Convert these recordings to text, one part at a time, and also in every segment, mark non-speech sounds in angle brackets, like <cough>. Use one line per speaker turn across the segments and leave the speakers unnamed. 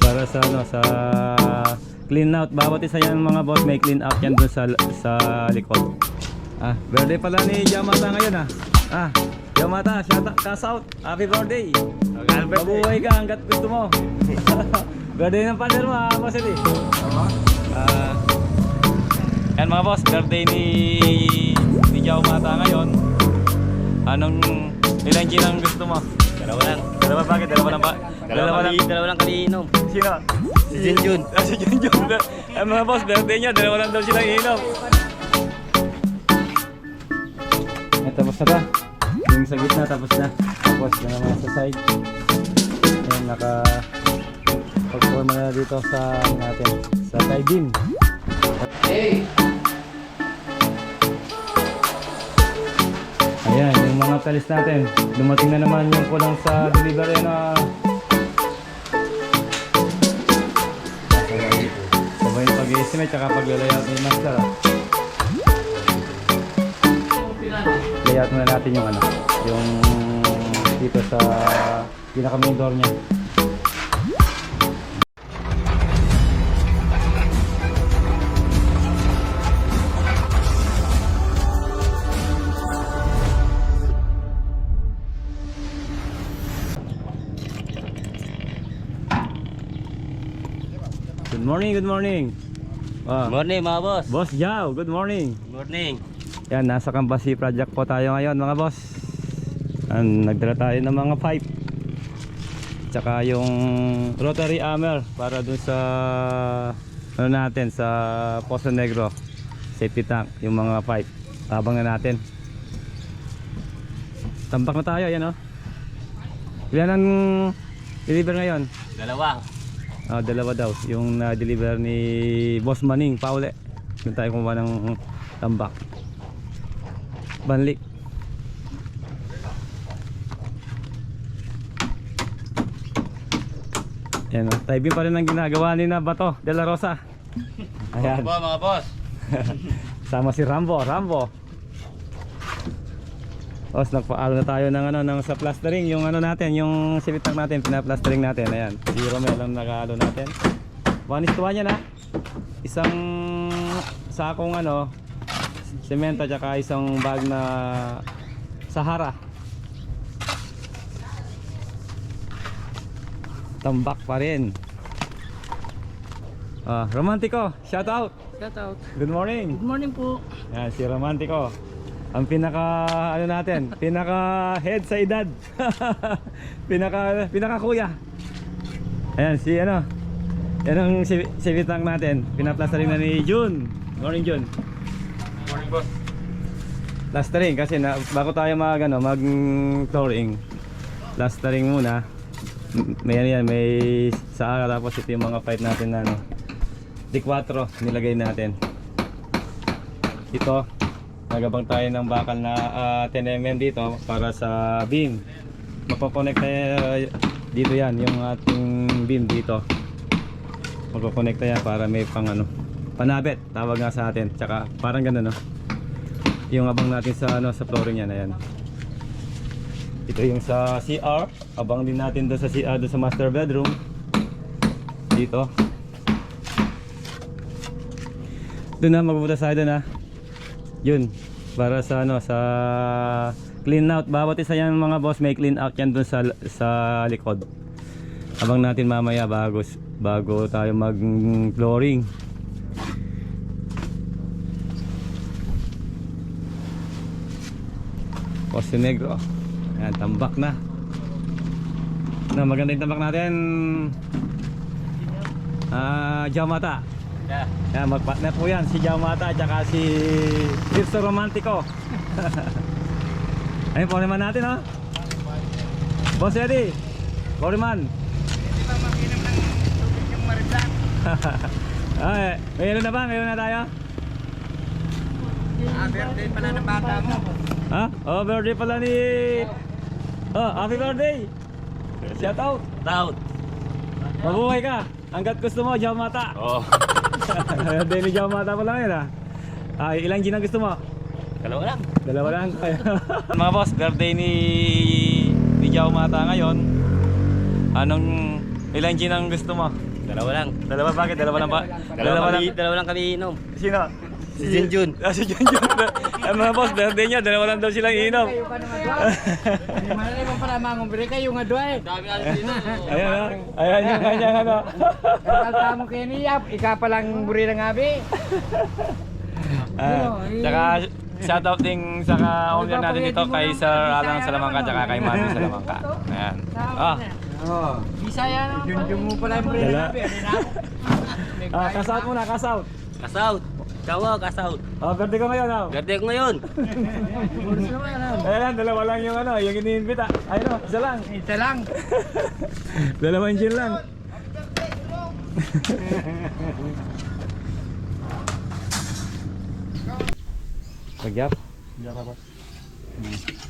para sa ano sa clean out. Bawat isa yan mga boss may clean out yan dun sa sa likod. Ah birthday pala ni Yamata ngayon ah. Ah Yamata shout out cast out. Happy birthday. Mabuhay ka hanggat gusto mo. <laughs> Birthday ng partner mo ah boss Eddie ah yan mga boss birthday ni ni Yamata ngayon. Anong ilang gin ang gusto mo?
Dalawa lang.
Dalawa bakit dalawa lang ba
Dalawa, lang. Dalawa lang kaliinom.
Sino?
Si Junjun.
Ah, si Junjun. Ay mga boss, birthday niya. Dalawa lang daw silang iinom. Ay, tapos na ta. Yung sa gitna, tapos na. Tapos na naman sa side. Ayan, naka... Pag-forma na dito sa natin. Sa side beam. Ayan, talis natin. Dumating na naman yung kulang sa delivery na Sabay yung pag-estimate tsaka pag-layout ni Master ah. Layout muna natin yung ano, yung dito sa pinaka main door niya. Morning, good morning. Ah,
Morning mga boss.
Boss Jao, good morning.
Morning.
Yan, nasa Kambasi project po tayo ngayon mga boss. Yan, nagdala tayo ng mga pipe. Tsaka yung rotary hammer para dun sa ano natin sa Poso Negro safety tank yung mga pipe. Tabang na natin. Tambak na tayo, yan oh. Ilan ang deliver ngayon?
Dalawa.
Ah, dalawa daw. Yung na-deliver ni Boss Maning Paule. Doon tayo kumuha ng tambak. Banlik. Yan o. Typing pa rin ang ginagawa ni na Bato de la Rosa. Ayan.
Mga boss. <laughs>
Sama si Rambo. Rambo. Tapos nagpaalo na tayo ng ano ng sa plastering yung ano natin, yung silitak natin, pina-plastering natin. Ayan. Si Romel ang nakaalo natin. One is to one yan ha. Isang sakong ano semento tsaka isang bag na Sahara. Tambak pa rin. Ah, Romantico, shout out.
Shout out.
Good morning.
Good morning po.
Yan, si Romantico. Ang pinaka ano natin, pinaka head sa edad. <laughs> pinaka pinaka kuya. Ayan si ano. Yan ang si, si Vitang natin. Pinaplastering na ni Jun. Morning Jun.
Morning boss.
Plastering kasi na, bago tayo mag ano, mag flooring. Plastering muna. May ano yan, may saka tapos ito yung mga pipe natin na ano. D4 nilagay natin. Ito, nagabang tayo ng bakal na ah, 10mm dito para sa beam. Mapakonect tayo dito yan, yung ating beam dito. Magpakonect yan para may pang ano, panabit, tawag nga sa atin. Tsaka parang ganun no. Yung abang natin sa ano sa flooring yan, ayan. Ito yung sa CR, abang din natin doon sa CR doon sa master bedroom. Dito. Doon na magpupunta tayo doon ha. Yun, para sa ano sa clean out. Bawat isa yan mga boss may clean out yan doon sa sa likod. Abang natin mamaya bago bago tayo mag flooring. Poste Negro. Ayan, tambak na. Na maganda yung tambak natin. Ah, Jamata.
Yeah.
Yan, mag-partner po yan. Si Jamata at saka si Tirso Romantico. <laughs> Ayun, Foreman natin ha. Boss Eddie. Foreman. <laughs> Ay, mayroon na ba? Mayroon na tayo?
Ah, birthday pala ng bata mo.
Ha? Oh, birthday pala ni... Oh, happy birthday! Shout out!
Out.
Mabuhay ka! Hanggat gusto mo, Jamata!
Oh. <laughs>
birthday ni Jamata pala ngayon ha. Ah, ilang gin ang gusto mo?
Dalawa lang.
Dalawa lang. <laughs> Mga boss, birthday ni ni Jao Mata ngayon. Anong Ilang gin ang gusto mo?
Dalawa lang.
Dalawa bakit? Dalawa lang ba?
Dalawa, kami, dalawa lang kami inom.
Sino?
Si Junjun.
Ah, si Junjun. Ang mga boss, birthday niya, dalawa lang daw silang inom.
Kayo pa naman doon. Di mana naman para mangumbiri kayo nga doon.
Dami alas dito.
Ayan na. Ayan yung kanyang ano.
Kalta mo kayo niya, ika pa lang buri ng abi.
Ah, Tsaka shoutout din sa ka-owner natin dito kay Sir Alan Salamangka tsaka kay Mami Salamangka. Ayan. Ah,
Oh, Bisaya naman. Junjung mo pala yung buri ng abi. Ano na?
ah kasout muna, kasout.
Kasout. Kawa, kasout.
Oh, birthday ko ngayon, oh.
Garte ko ngayon. <laughs>
Ayan dalawa lang yung ano, yung iniimbita. Ayun oh, isa lang.
Isa lang. <laughs>
Dalawang gin lang. Pagyap. Right.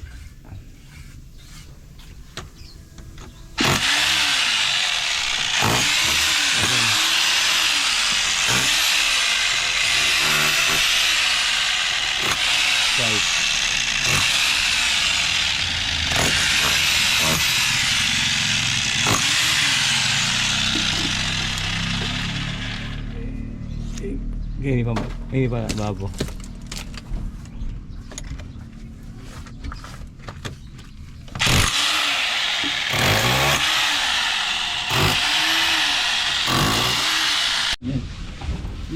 Ini pa, ini pa babo.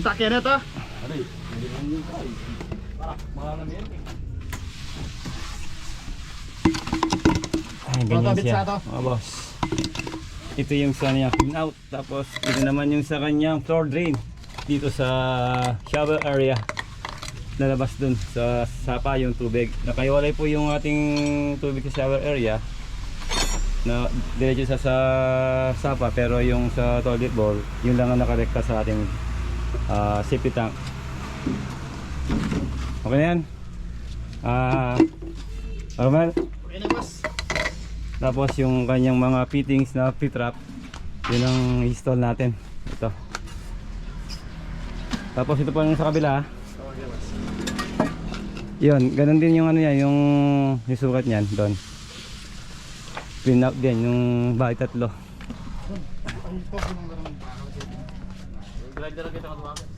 Sakyan na to.
Ay, ganyan
Protobit
siya.
sa to.
Mga boss. Ito yung sa niya clean out. Tapos ito naman yung sa kanyang floor drain. Dito sa shower area. Nalabas dun sa sapa yung tubig. Nakaiwalay po yung ating tubig sa shower area. Na diretso sa, sa sapa pero yung sa toilet bowl, yun lang ang nakarekta sa ating ah, safety tank. Okay na yan. Ah, Armel?
Okay na boss.
Tapos yung kanyang mga fittings na fit-wrap, yun ang install natin. Ito. Tapos ito pa yung sa kabila. Yun, ganun din yung ano yan, yung, yung sukat niyan doon. Pin out din, yung bahay tatlo. Tapos na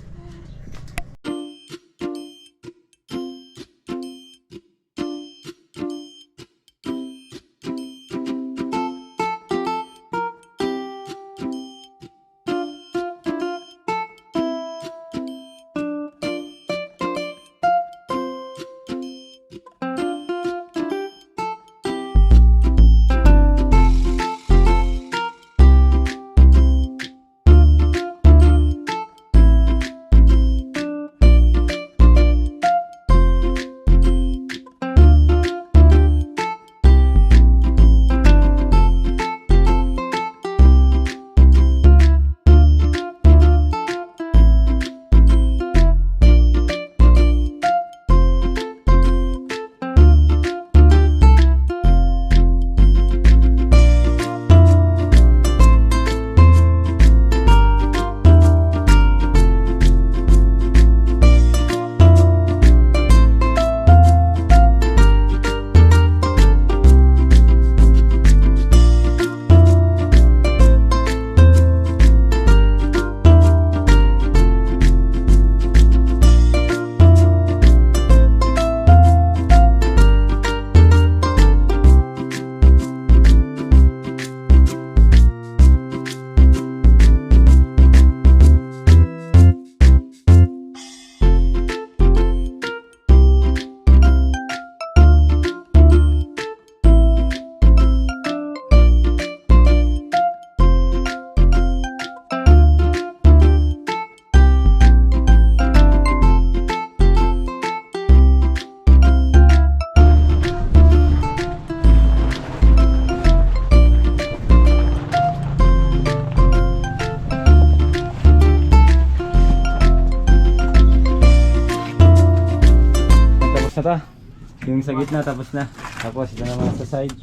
sa gitna tapos na. Tapos ito naman sa side.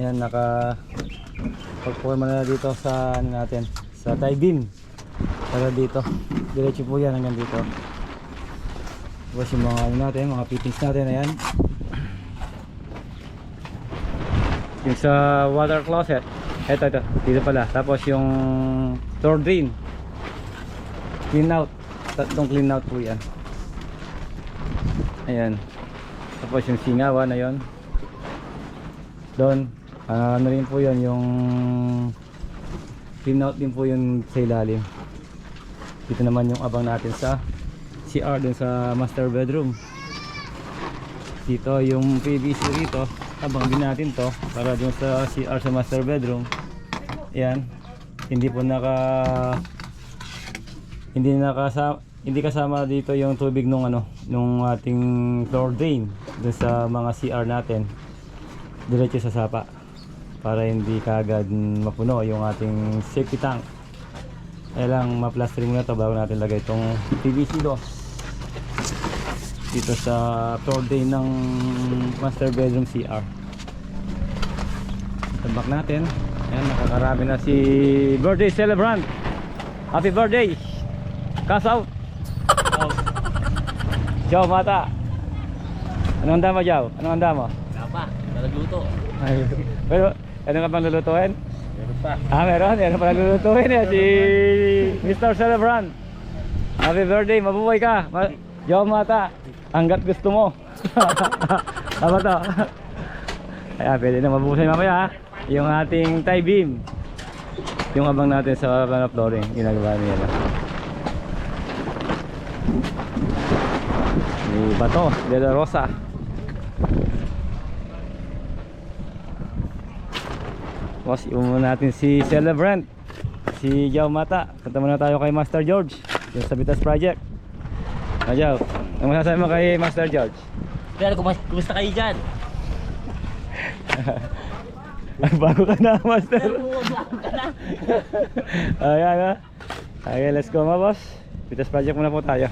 Yan naka pagpuan na dito sa ano natin sa tie beam. Para dito. Diretso po yan hanggang dito. Tapos yung mga ano natin, mga fittings natin ayan. Yung sa water closet. Ito, ito. Dito pala. Tapos yung door drain. Clean out. Tatlong clean out po yan. Ayan. Tapos yung singawan na yon. Doon. ah, ano rin po yun yung clean out din po yun sa ilalim. Dito naman yung abang natin sa CR dun sa master bedroom. Dito yung PVC rito. Abang din natin to para dun sa CR sa master bedroom. Yan. Hindi po naka hindi nakasama hindi kasama dito yung tubig nung ano nung ating floor drain dun sa mga CR natin. Diretso sa sapa. Para hindi kagad mapuno yung ating safety tank. Kaya lang ma-plastering muna to bago natin lagay itong PVC do dito sa floor drain ng master bedroom CR tabak natin. Ayan nakakarami na si birthday celebrant. Happy birthday. Cast out Jow mata Anong handa mo Jow? Anong handa mo?
Kapa, nalagluto.
Ay, pero ano ka bang lulutuin?
Meron pa.
Ah, meron. Meron pa lulutuin eh. Si Mr. Celebrant. Happy birthday. Mabuhay ka. Ma Yo, mata. Hanggat gusto mo. <laughs> Tama to. Kaya pwede na mabuhay mamaya ha. Yung ating tie beam. Yung abang natin sa ano, flooring. Ginagawa niya na. Bato. De La Rosa. Tapos iwan muna natin si Celebrant Si Jao Mata. Punta muna tayo kay Master George Yung sa Vitas Project. Ah Jao Ang masasabi mo kay Master George?
Pero kumusta kayo dyan?
Ay <laughs> bago ka na Master. <laughs> Ayan ha Okay let's go mga boss. Vitas Project muna po tayo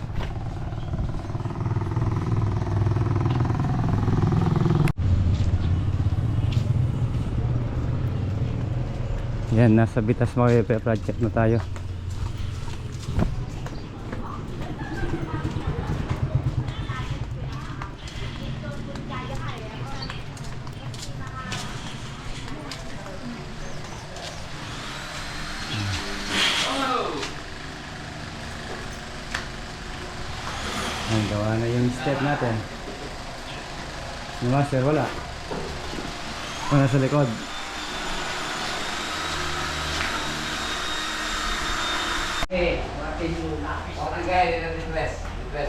Yan, nasa Bitas Makipe project na tayo. Ang gawa na yung step natin. Yung master, wala. Wala sa likod.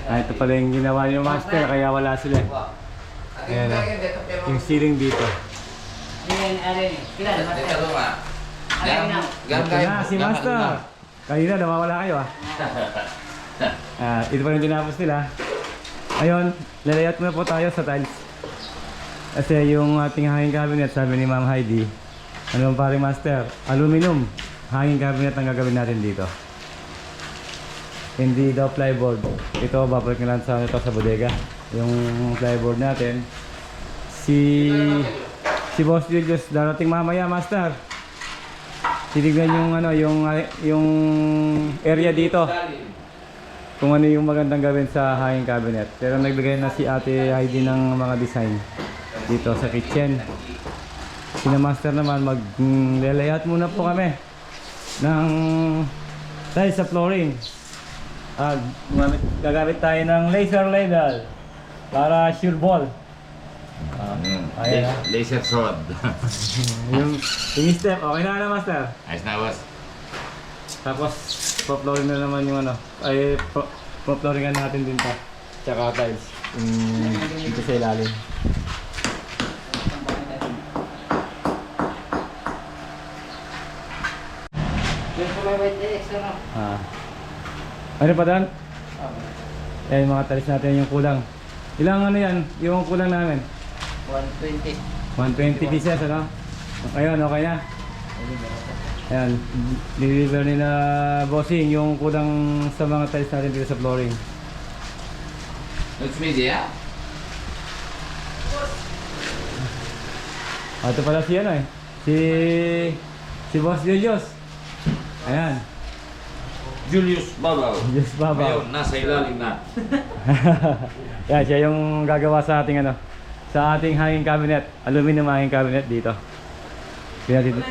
Ah, ito pala yung ginawa ni master, kaya wala sila. Ayan ah. Yung ceiling dito. Ito na, si master. Kanina, nawawala kayo ah. <laughs> Ah, ito pa yung tinapos nila. Ayun, lalayat muna po tayo sa tiles. Kasi yung ating hanging cabinet, sabi ni Ma'am Heidi, ano bang paring master? Aluminum. Hanging cabinet ang gagawin natin dito. Hindi daw plyboard. Ito, babalik na lang sa, ito sa bodega. Yung plyboard natin. Si si Boss Julius darating mamaya, master. Titignan yung ano, yung yung area dito. Kung ano yung magandang gawin sa hanging cabinet. Pero nagbigay na si Ate Heidi ng mga design dito sa kitchen. Sina master naman mag lalayat muna po kami ng tiles sa flooring. Ah, gumamit, gagamit tayo ng laser ladle para sure ball. Ah, ayan ah.
Laser sword. <laughs>
yung, yung step, okay na na master.
Ayos na, boss.
Tapos, pa-flooring na naman yung ano, ay, pa-flooringan natin din pa. Tsaka tiles. Yung dito sa ilalim. Ah. Ano pa dan? Eh, mga tiles natin yung kulang. Ilang ano yan? Yung kulang namin?
120.
120 pieces, ano? Ayun, okay na. Ayan, deliver ni na bossing yung kulang sa mga tiles natin dito sa flooring.
Looks media.
Ah, ito pala si ano eh. Si si Boss Julius. Ayan,
Julius Babaw.
Julius Baba.
Ngayon, nasa ilalim na. <laughs>
Yan, siya yung gagawa sa ating ano, sa ating hanging cabinet. Aluminum hanging cabinet dito. Kaya dito.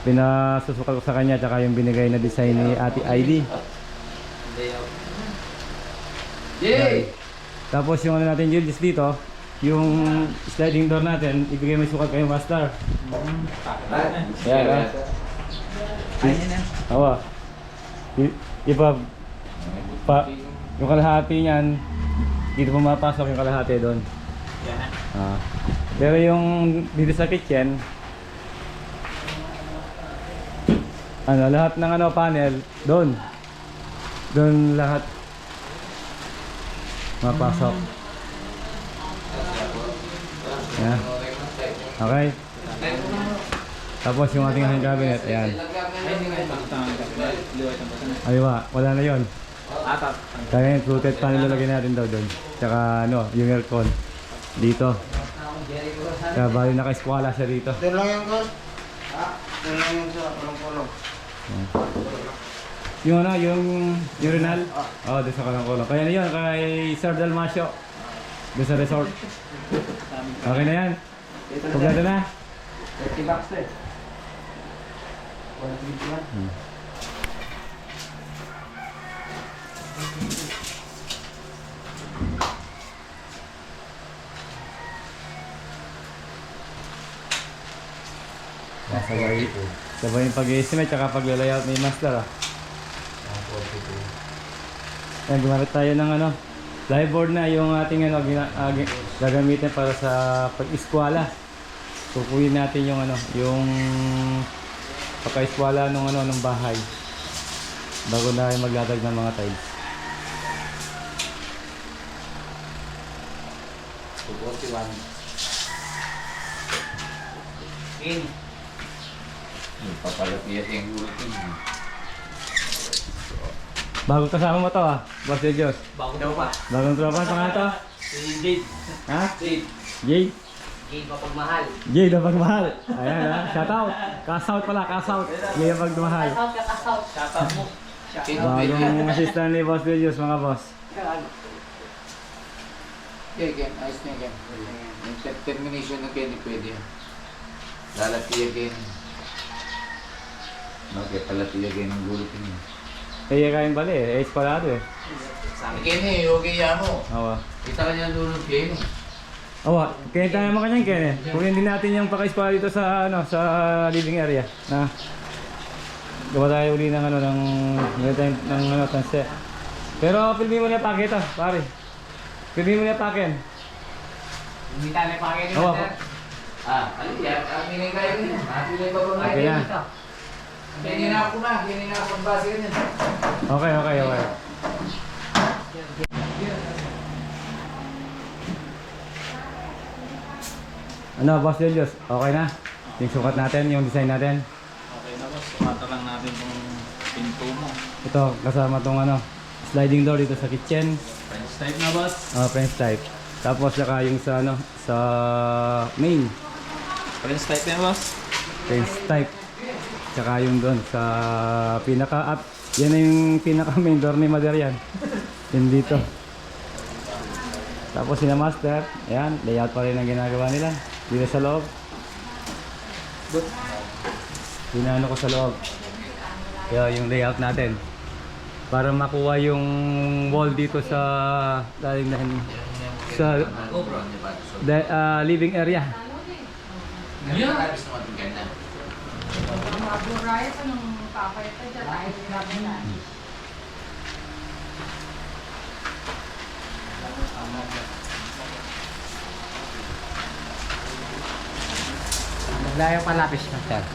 pinasusukat ko sa kanya tsaka yung binigay na design ni Ate ID.
Yay!
Tapos yung ano natin Julius dito, yung sliding door natin, ibigay mo yung sukat kay Master. Yan, ah. Awa. I- iba, pa, yung kalahati niyan, dito pumapasok yung kalahati doon. Ah. Pero yung dito sa kitchen, ano, lahat ng ano panel, doon. Doon lahat mapasok. Yan. Okay. Tapos yung ating hanging cabinet, ayan. Aywa, wala na yon. Kaya yung fluted pan lalagay natin daw doon. Tsaka ano, yung aircon. Dito. Kaya bali naka-eskwala siya dito.
Doon lang yung kon. Ha? Doon lang yung sa kulong-kulong.
Yung ano, yung urinal? Oo, oh, doon sa kalang kulong. Kaya na yun, kay Sir Dalmasio. Doon sa resort. Okay na yan. Kompleto na.
30 bucks to eh. Wala dito yan.
Sabay, sabay yung pag-estimate tsaka pag-layout ni Master ah. Ayan, gumamit tayo ng ano, live board na yung ating ano, gina, ah, gagamitin para sa pag-eskwala. Kukuyin natin yung ano, yung pagka-eskwala ng ano, ng bahay. Bago na maglatag ng mga tiles.
In.
Papalapiyat yung gulot yun.
Bago kasama mo to ah, Boss.
Bago daw pa.
Bagong tropa, pangalan to?
Si Jade.
Ha?
Jade.
Jay?
Jade mapagmahal.
Jay na pagmahal. Ayan ha, shout out. Cast out pala, cast out. Jay na pagmahal.
Shoutout mo.
Bagong assistant ni Boss Videos mga boss.
Okay, again. Ayos na again. Yung ter- termination ng Kenny pwede yan. Lalati again. Okay, palati again ang gulot yun.
Eh, kain bali eh. Eh, eskwalado eh.
Sabi Kenny, okay yan mo.
Awa.
Kita ka niya doon ng Kenny.
Awa, kaya tayo mo kanyang kene. Kung hindi natin yung paka-eskwala dito sa ano sa living area. Na gawa tayo uli ng ano ng ng, ng, ng ano tanse. Pero filmin mo na yung pake ito, pare. Filmin mo na paken.
Hindi tayo pakai ni
Awa,
Master.
Ah, ano yan? Amin na kayo niya. Amin na yung babang
Okay na.
Kenny na ako na. Kenny na ako ang base niya.
Okay, okay, okay. Ano, Boss Julius? Okay na? Yung sukat natin, yung design natin.
Okay na boss. Sumata lang natin yung pinto mo.
Ito, kasama tong ano, sliding door dito sa kitchen.
Type na boss.
Uh, French type. Tapos saka yung sa ano, sa main.
French type yan boss.
French type. Tsaka yung doon sa pinaka up. Yan na yung pinaka main door ni Mother yan. Yan dito. Tapos sina master, ayan, layout pa rin ang ginagawa nila. Dito sa loob. Pinano ko sa loob. Kaya yung layout natin. Para makuha yung wall dito sa lalim na sa the, ah, living area.
yeah.
Nung papayat na.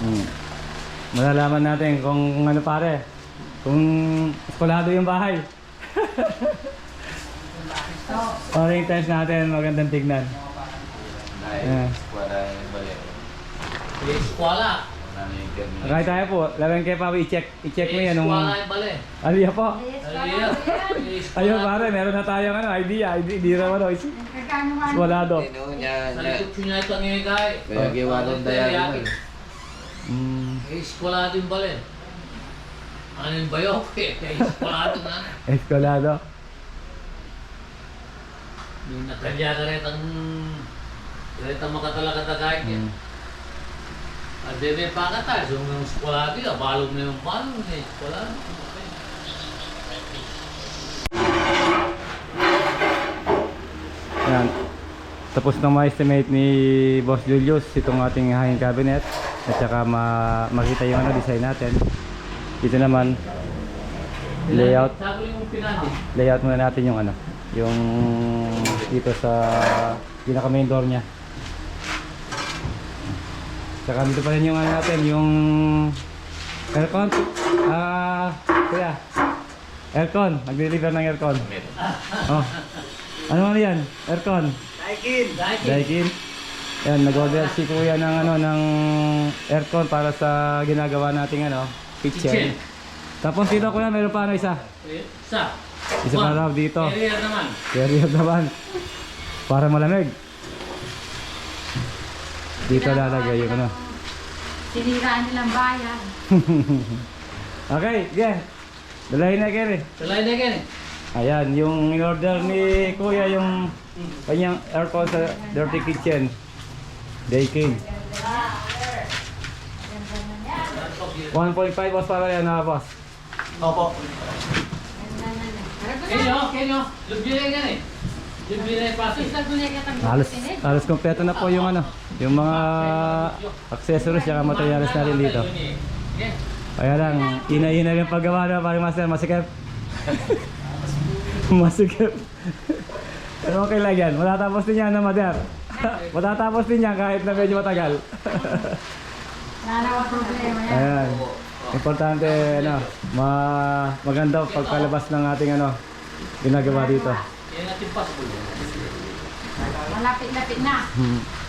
Hmm. Malalaman natin kung ano pare, kung eskwalado yung bahay. Para yung times natin, magandang tignan.
Dahil,
Yeah.
wala yung bali.
Eskwala.
Yung.
Kaya tayo po, lagyan kayo pa, i-check, i-check mo yan nung...
Eskwala yung bali.
Aliya po.
Aliya.
Ayun pare, meron na tayong ano, idea, idea, di naman ano,
Nagkano nga
eskwalado.
Tino niya,
Sa
niya.
likod Ano yung bayo? <laughs> Eskwala na.
eskwalado.
Yung nakalya na rin ang rin ang makatalakata kahit yan.
Mm.
At bebe pa ka tayo. So, ng skwalabi ka, balog na yung balog na yung skwalabi.
Yan. Tapos na ma-estimate ni Boss Julius itong ating hanging cabinet at saka ma makita yung ano, design natin. Dito naman layout. Layout muna natin yung ano yung dito sa pinaka main door niya. Saka dito pa rin yung ano natin yung aircon. Ah kuya. Aircon nag-deliver ng aircon. Oh. Ano ano yan? Aircon.
Daikin!
Daikin. Yan nag-order si kuya ng ano ng aircon para sa ginagawa nating ano kitchen,
Kitchen.
tapos dito kuya meron pa ano isa
Isa.
isa pa raw dito
Area naman.
Carrier naman. Para malamig. Dito lalagay yung ano. <laughs>
Siniraan nilang bayan. <laughs>
Okay, yeah. Dalahin na Kerry.
Salay na eh.
Ayan, yung in-order ni Kuya yung kanyang aircon sa Dirty Kitchen. Daikin. 1.5 boss para yan ha boss.
Kenyo, Kenyo. Lubi na yan eh. Lubi na yung pati.
Halos, halos kompleto na po yung ano, yung mga accessories at materials natin dito. Kaya lang, ina-ina yung paggawa na parang master, masikip. <laughs> masikip. Pero okay lang yan, matatapos din yan na mother. <laughs> matatapos din yan kahit na medyo matagal. <laughs>
Wala na problema yan.
Ayan. Importante, ano, ma maganda pagkalabas ng ating ano, ginagawa dito.
Yan natin possible.
Malapit-lapit na.
Hmm.